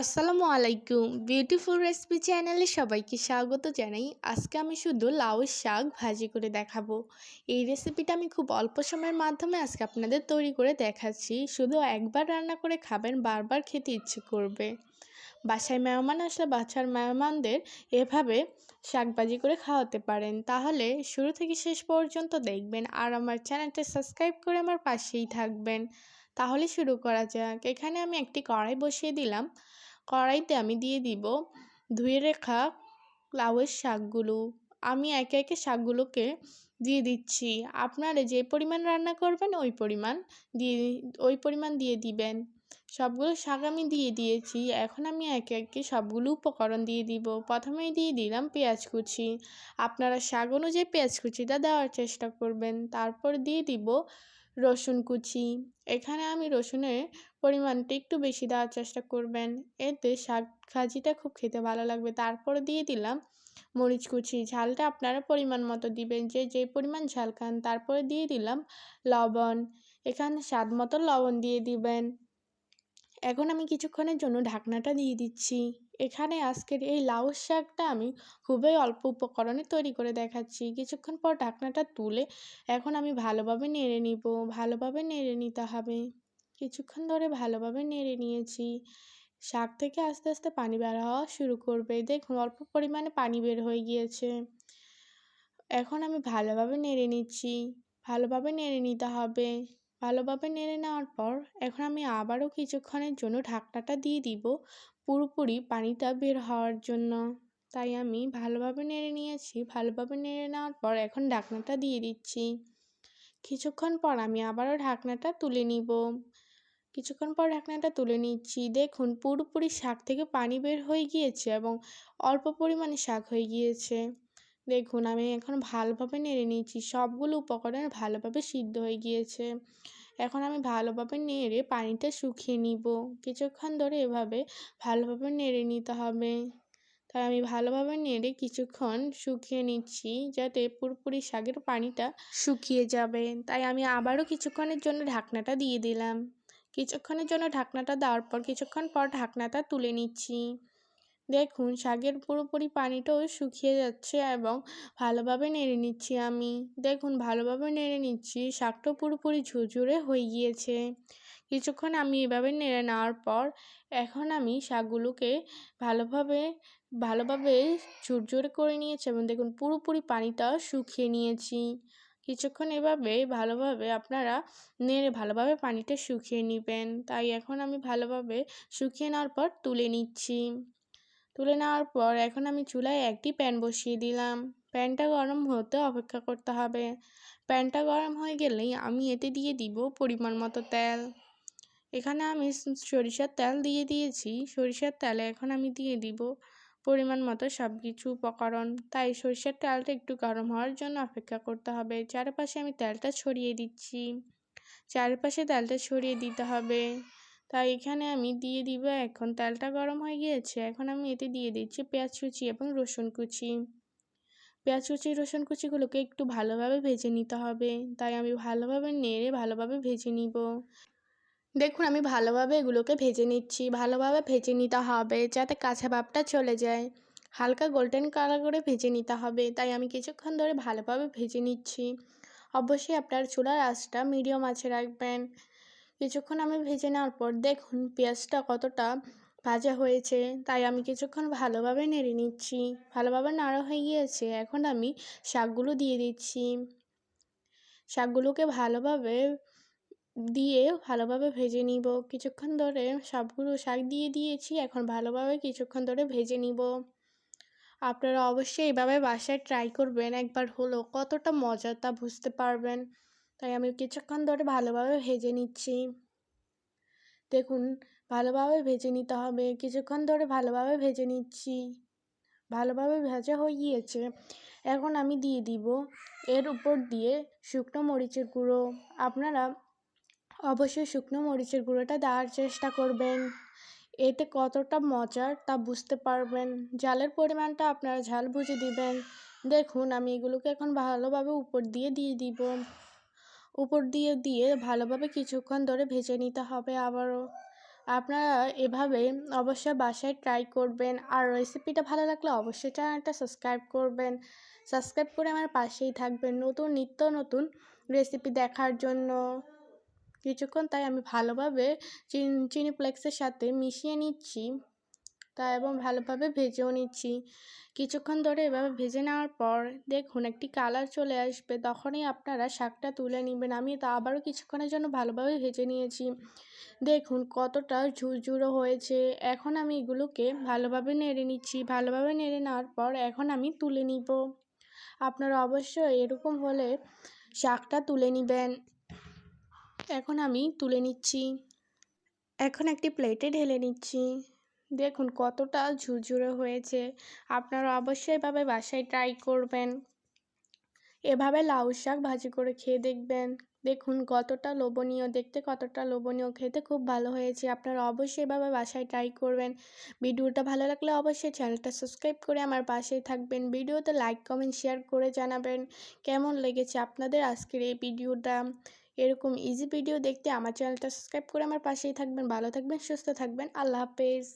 আসসালামু আলাইকুম। Beautiful recipe চ্যানেলে সবাইকে স্বাগত জানাই। আজকে আমি শুধু লাউ শাক ভাজি করে দেখাবো। এই রেসিপিটা আমি খুব অল্প সময়ের মাধ্যমে আজকে আপনাদের তৈরি করে দেখাচ্ছি। শুধু একবার রান্না করে খাবেন, বারবার খেতে ইচ্ছে করবে। বাসায় মেহমান আসলে বাচ্চার মেহমানদের এভাবে শাক ভাজি করে খাওয়াতে পারেন। তাহলে শুরু থেকে শেষ পর্যন্ত দেখবেন আর আমার চ্যানেলটা সাবস্ক্রাইব করে আমার পাশেই থাকবেন। তাহলে শুরু করা যাক। এখানে আমি একটি কড়াই বসিয়ে দিলাম। কড়াইতে আমি দিয়ে দিব ধুয়ে রেখা লাউয়ের শাকগুলো। আমি একে একে শাকগুলোকে দিয়ে দিচ্ছি। আপনারা যে পরিমাণ রান্না করবেন ওই পরিমাণ দিয়ে ওই পরিমাণ দিয়ে দিবেন। সবগুলো শাক আমি দিয়ে দিয়েছি। এখন আমি একে একে সবগুলো উপকরণ দিয়ে দিব। প্রথমেই দিয়ে দিলাম পেঁয়াজ কুচি। আপনারা শাক অনুযায়ী পেঁয়াজ কুচিটা দেওয়ার চেষ্টা করবেন। তারপর দিয়ে দিব রসুন কুচি। এখানে আমি রসুনের পরিমাণটা একটু বেশি দেওয়ার চেষ্টা করবেন। এতে শাক ভাজিটা খুব খেতে ভালো লাগবে। তারপরে দিয়ে দিলাম মরিচ কুচি। ঝালটা আপনারা পরিমাণ মতো দিবেন। যে যে পরিমাণ ঝাল খান, তারপরে দিয়ে দিলাম লবণ। এখানে স্বাদ মতো লবণ দিয়ে দিবেন। এখন আমি কিছুক্ষণের জন্য ঢাকনাটা দিয়ে দিচ্ছি। এখানে আজকের এই লাউ শাকটা আমি খুবই অল্প উপকরণে তৈরি করে দেখাচ্ছি। কিছুক্ষণ পর ঢাকনাটা তুলে এখন আমি ভালোভাবে নেড়ে নিব। ভালোভাবে নেড়ে নিতে হবে। কিছুক্ষণ ধরে ভালোভাবে নেড়ে নিয়েছি। শাক থেকে আস্তে আস্তে পানি বের হওয়া শুরু করবে। দেখুন, অল্প পরিমাণে পানি বের হয়ে গিয়েছে। এখন আমি ভালোভাবে নেড়ে নিচ্ছি। ভালোভাবে নেড়ে নিতে হবে। ভালোভাবে নেড়ে নেওয়ার পর এখন আমি আবারও কিছুক্ষণের জন্য ঢাকনাটা দিয়ে দিব। পুরোপুরি পানিটা বের হওয়ার জন্য। তাই আমি ভালোভাবে নেড়ে নিয়েছি। ভালোভাবে নেড়ে নেওয়ার পর এখন ঢাকনাটা দিয়ে দিচ্ছি। কিছুক্ষণ পর আমি আবারও ঢাকনাটা তুলে নিব। কিছুক্ষণ পর ঢাকনাটা তুলে নিচ্ছি। দেখুন, পুরোপুরি শাক থেকে পানি বের হয়ে গিয়েছে এবং অল্প পরিমাণে শাক হয়ে গিয়েছে। দেখুন, আমি এখন ভালোভাবে নেড়ে নিয়েছি সবগুলো উপকরণ ভালোভাবে সিদ্ধ হয়ে গিয়েছে। এখন আমি ভালোভাবে নেড়ে পানিটা শুকিয়ে নিব। কিছুক্ষণ ধরে এভাবে ভালোভাবে নেড়ে নিতে হবে। তাই আমি ভালোভাবে নেড়ে কিছুক্ষণ শুকিয়ে নিচ্ছি যাতে পুরোপুরি শাকের পানিটা শুকিয়ে যাবে। তাই আমি আবারও কিছুক্ষণের জন্য ঢাকনাটা দিয়ে দিলাম। কিছুক্ষণের জন্য ঢাকনাটা দেওয়ার পর কিছুক্ষণ পর ঢাকনাটা তুলে নিচ্ছি। দেখুন, শাকের পুরোপুরি পানিটাও শুকিয়ে যাচ্ছে এবং ভালোভাবে নেড়ে নিচ্ছি আমি। দেখুন, ভালোভাবে নেড়ে নিচ্ছি শাকটাও পুরোপুরি ঝুরঝুরে হয়ে গিয়েছে। কিছুক্ষণ আমি এভাবে নেড়ে নেওয়ার পর, এখন আমি শাকগুলোকে ভালোভাবে ভালোভাবে ঝুরঝুরে করে নিয়েছি এবং দেখুন, পুরোপুরি পানিটা শুকিয়ে নিয়েছি। কিছুক্ষণ এভাবে ভালোভাবে আপনারা নেড়ে ভালোভাবে পানিটা শুকিয়ে নেবেন। তাই এখন আমি ভালোভাবে শুকিয়ে নেওয়ার পর তুলে নিচ্ছি। তুলে নেওয়ার পর এখন আমি চুলায় একটি প্যান বসিয়ে দিলাম। প্যানটা গরম হতে অপেক্ষা করতে হবে। প্যানটা গরম হয়ে গেলেই আমি এতে দিয়ে দিব পরিমাণ মতো তেল। এখানে আমি সরিষার তেল দিয়ে দিয়েছি। সরিষার তেলে এখন আমি দিয়ে দিব পরিমাণ মতো সব কিছু উপকরণ। তাই সরিষার তেলটা একটু গরম হওয়ার জন্য অপেক্ষা করতে হবে। চারপাশে আমি তেলটা ছড়িয়ে দিচ্ছি। চারপাশে তেলটা ছড়িয়ে দিতে হবে। তাই এখানে আমি দিয়ে দিব, এখন তেলটা গরম হয়ে গিয়েছে, এখন আমি এতে দিয়ে দিচ্ছি পেঁয়াজ কুচি এবং রসুন কুচি। পেঁয়াজ কুচি, রসুন কুচিগুলোকে একটু ভালোভাবে ভেজে নিতে হবে, তাই আমি ভালোভাবে নেড়ে ভালোভাবে ভেজে নিব। দেখুন, আমি ভালোভাবে এগুলোকে ভেজে নিচ্ছি, ভালোভাবে ভেজে নিতে হবে যাতে কাঁচা ভাবটা চলে যায়। হালকা গোল্ডেন কালার করে ভেজে নিতে হবে, তাই আমি কিছুক্ষণ ধরে ভালোভাবে ভেজে নিচ্ছি। অবশ্যই আপনার চুলার আঁচটা মিডিয়াম আঁচে রাখবেন। কিছুক্ষণ আমি ভেজে নেওয়ার পর দেখুন পেঁয়াজটা কতটা ভাজা হয়েছে। তাই আমি কিছুক্ষণ ভালোভাবে নেড়ে নিচ্ছি। ভালোভাবে নাড়া হয়ে গিয়েছে। এখন আমি শাকগুলো দিয়ে দিচ্ছি। শাকগুলোকে ভালোভাবে দিয়ে ভালোভাবে ভেজে নিব। কিছুক্ষণ ধরে সবগুলো শাক দিয়ে দিয়েছি। এখন ভালোভাবে কিছুক্ষণ ধরে ভেজে নিব। আপনারা অবশ্যই এইভাবে বাসায় ট্রাই করবেন। একবার হলো কতটা মজা তা বুঝতে পারবেন। তাই আমি কিছুক্ষণ ধরে ভালোভাবে ভেজে নিচ্ছি। দেখুন, ভালোভাবে ভেজে নিতে হবে। কিছুক্ষণ ধরে ভালোভাবে ভেজে নিচ্ছি। ভালোভাবে ভেজা হয়ে গিয়েছে। এখন আমি দিয়ে দিব এর উপর দিয়ে শুকনো মরিচের গুঁড়ো। আপনারা অবশ্যই শুকনো মরিচের গুঁড়োটা দেওয়ার চেষ্টা করবেন। এতে কতটা মজার তা বুঝতে পারবেন। ঝালের পরিমাণটা আপনারা ঝাল বুঝে দিবেন। দেখুন, আমি এগুলোকে এখন ভালোভাবে উপর দিয়ে দিয়ে দিব। উপর দিয়ে দিয়ে ভালোভাবে কিছুক্ষণ ধরে ভেজে নিতে হবে আবারও। আপনারা এভাবে অবশ্যই বাসায় ট্রাই করবেন। আর রেসিপিটা ভালো লাগলে অবশ্যই চ্যানেলটা সাবস্ক্রাইব করবেন। সাবস্ক্রাইব করে আমার পাশেই থাকবেন নতুন, নিত্য নতুন রেসিপি দেখার জন্য। কিছুক্ষণ তাই আমি ভালোভাবে চিন ফ্লেক্সের সাথে মিশিয়ে নিচ্ছি। তা এবং ভালোভাবে ভেজেও নিচ্ছি। কিছুক্ষণ ধরে এভাবে ভেজে নেওয়ার পর দেখুন, একটি কালার চলে আসবে। তখনই আপনারা শাকটা তুলে নেবেন। আমি তা আবারও কিছুক্ষণের জন্য ভালোভাবে ভেজে নিয়েছি। দেখুন, কতটা ঝুরঝুরো হয়েছে। এখন আমি এগুলোকে ভালোভাবে নেড়ে নিচ্ছি। ভালোভাবে নেড়ে নেওয়ার পর এখন আমি তুলে নিব। আপনারা অবশ্যই এরকম হলে শাকটা তুলে নেবেন। এখন আমি তুলে নিচ্ছি। এখন একটি প্লেটে ঢেলে নিচ্ছি। দেখুন, কতটা ঝুরঝুরে হয়েছে। আপনারা অবশ্যই এভাবে বাসায় ট্রাই করবেন। এভাবে লাউ শাক ভাজি করে খেয়ে দেখবেন। দেখুন, কতটা লোভনীয়, দেখতে কতটা লোভনীয়, খেতে খুব ভালো হয়েছে। আপনারা অবশ্যই এভাবে বাসায় ট্রাই করবেন। ভিডিওটা ভালো লাগলে অবশ্যই চ্যানেলটা সাবস্ক্রাইব করে আমার পাশেই থাকবেন। ভিডিওতে লাইক কমেন্ট শেয়ার করে জানাবেন। কেমন লেগেছে আপনাদের আজকের এই ভিডিওটা? এরকম ইজি ভিডিও দেখতে আমার চ্যানেলটা সাবস্ক্রাইব করে আমার পাশেই থাকবেন। ভালো থাকবেন, সুস্থ থাকবেন। আল্লাহ হাফেজ।